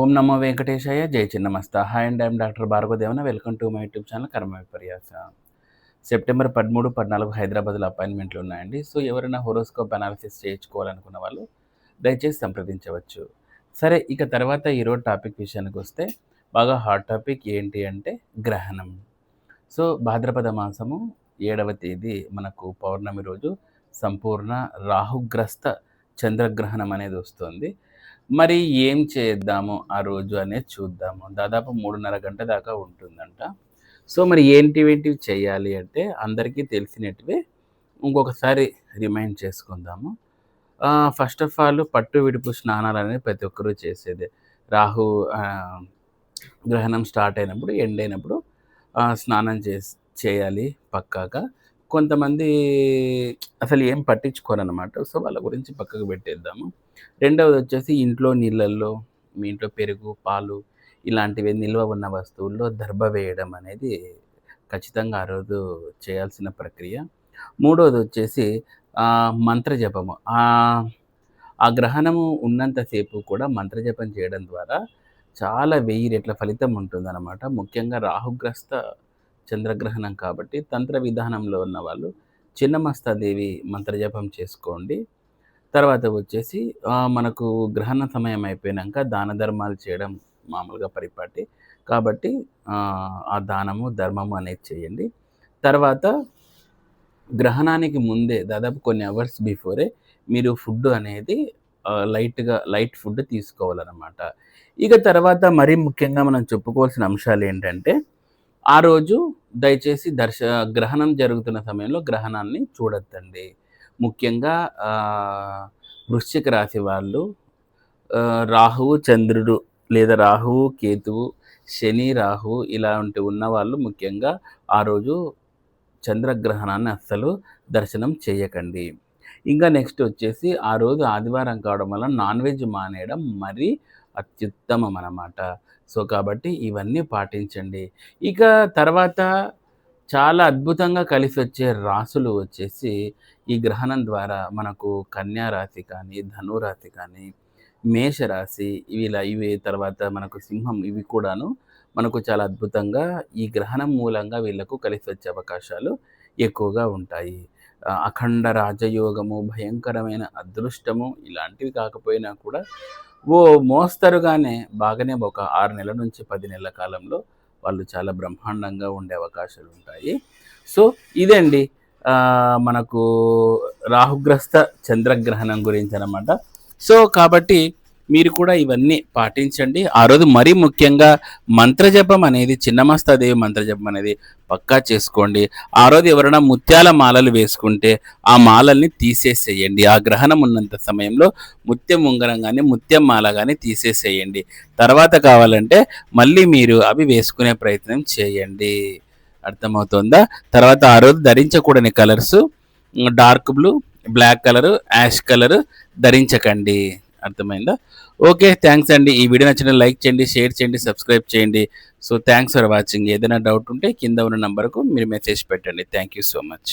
ఓం నమో వెంకటేశాయ జై Chinnamasta. Hi and I'm doctor Bhargavadevana. Welcome to my YouTube channel Karma Viparyasa. September పదమూడు పద్నాలుగు హైదరాబాద్లో అపాయింట్మెంట్లు ఉన్నాయండి. సో ఎవరైనా హోరోస్కోప్ అనాలిసిస్ చేయించుకోవాలనుకున్న వాళ్ళు దయచేసి సంప్రదించవచ్చు. సరే ఇక తర్వాత ఈరోజు టాపిక్ విషయానికి వస్తే బాగా హాట్ టాపిక్ ఏంటి అంటే గ్రహణం. సో భాద్రపద మాసము ఏడవ తేదీ మనకు పౌర్ణమి రోజు సంపూర్ణ రాహుగ్రస్త చంద్రగ్రహణం అనేది వస్తుంది. మరి ఏం చేద్దాము ఆ రోజు అనేది చూద్దాము. దాదాపు మూడున్నర గంట దాకా ఉంటుందంట. సో మరి ఏంటివేంటివి చేయాలి అంటే అందరికీ తెలిసినట్టువే ఇంకొకసారి రిమైండ్ చేసుకుందాము. ఫస్ట్ ఆఫ్ ఆల్ పట్టు విడుపు స్నానాలు అనేది ప్రతి ఒక్కరూ చేసేదే. రాహు గ్రహణం స్టార్ట్ అయినప్పుడు ఎండ్ అయినప్పుడు స్నానం చేసి చేయాలి పక్కాగా. కొంతమంది అసలు ఏం పట్టించుకోరనమాట సో వాళ్ళ గురించి పక్కకు పెట్టేద్దాము. రెండవది వచ్చేసి ఇంట్లో నీళ్ళల్లో మీ ఇంట్లో పెరుగు పాలు ఇలాంటివి నిల్వ ఉన్న వస్తువుల్లో దర్భ వేయడం అనేది ఖచ్చితంగా ఆ రోజు చేయాల్సిన ప్రక్రియ. మూడవది వచ్చేసి మంత్రజపము. ఆ గ్రహణము ఉన్నంతసేపు కూడా మంత్రజపం చేయడం ద్వారా చాలా వెయ్యి రెట్ల ఫలితం ఉంటుందన్నమాట. ముఖ్యంగా రాహుగ్రస్త చంద్రగ్రహణం కాబట్టి తంత్ర విధానంలో ఉన్న వాళ్ళు చిన్నమస్తాదేవి మంత్రజపం చేసుకోండి. తర్వాత వచ్చేసి మనకు గ్రహణ సమయం అయిపోయాక దాన ధర్మాలు చేయడం మామూలుగా పరిపాటి. కాబట్టి ఆ దానము ధర్మము అనేది చేయండి. తర్వాత గ్రహణానికి ముందే దాదాపు కొన్ని అవర్స్ బిఫోరే మీరు ఫుడ్ అనేది లైట్గా లైట్ ఫుడ్ తీసుకోవాలన్నమాట. ఇక తర్వాత మరీ ముఖ్యంగా మనం చెప్పుకోవాల్సిన అంశాలు ఏంటంటే ఆ రోజు దయచేసి దర్శ గ్రహణం జరుగుతున్న సమయంలో గ్రహణాన్ని చూడొద్దండి. ముఖ్యంగా వృశ్చిక రాశి వాళ్ళు రాహువు చంద్రుడు లేదా రాహువు కేతువు శని రాహు ఇలాంటి ఉన్నవాళ్ళు ముఖ్యంగా ఆ రోజు చంద్రగ్రహణాన్ని అస్సలు దర్శనం చేయకండి. ఇంకా నెక్స్ట్ వచ్చేసి ఆ రోజు ఆదివారం కావడం వల్ల నాన్ వెజ్ మానేయడం మరీ అత్యుత్తమం అన్నమాట సో కాబట్టి ఇవన్నీ పాటించండి. ఇక తర్వాత చాలా అద్భుతంగా కలిసి వచ్చే రాసులు వచ్చేసి ఈ గ్రహణం ద్వారా మనకు కన్యా రాశి కానీ ధనురాశి కానీ మేషరాశి ఇవి ఇలా ఇవి తర్వాత మనకు సింహం ఇవి కూడాను మనకు చాలా అద్భుతంగా ఈ గ్రహణం మూలంగా వీళ్ళకు కలిసి వచ్చే అవకాశాలు ఎక్కువగా ఉంటాయి. అఖండ రాజయోగము భయంకరమైన అదృష్టము ఇలాంటివి కాకపోయినా కూడా ఓ మోస్తరుగానే బాగానే ఒక ఆరు నెలల నుంచి పది నెలల కాలంలో వాళ్ళు చాలా బ్రహ్మాండంగా ఉండే అవకాశాలు ఉంటాయి. సో ఇదండి. మనకు రాహుగ్రస్త చంద్రగ్రహణం గురించి అనమాట సో కాబట్టి మీరు కూడా ఇవన్నీ పాటించండి. ఆ రోజు మరీ ముఖ్యంగా మంత్రజపం అనేది చిన్నమస్తాదేవి మంత్రజపం అనేది పక్కా చేసుకోండి. ఆ రోజు ఎవరైనా ముత్యాల మాలలు వేసుకుంటే ఆ మాలల్ని తీసేసేయండి. ఆ గ్రహణం ఉన్నంత సమయంలో ముత్యం ఉంగరం కానీ ముత్యం మాల కానీ తీసేసేయండి. తర్వాత కావాలంటే మళ్ళీ మీరు అవి వేసుకునే ప్రయత్నం చేయండి. అర్థమవుతుందా? తర్వాత ఆ రోజు ధరించకూడని colours dark blue black colour ash colour ధరించకండి. అర్థమైందా? ఓకే థ్యాంక్స్ అండి. ఈ వీడియో నచ్చిన లైక్ చేయండి షేర్ చేయండి సబ్స్క్రైబ్ చేయండి. So thanks for watching. ఏదైనా డౌట్ ఉంటే కింద ఉన్న నంబర్కు మీరు మెసేజ్ పెట్టండి. Thank you so much.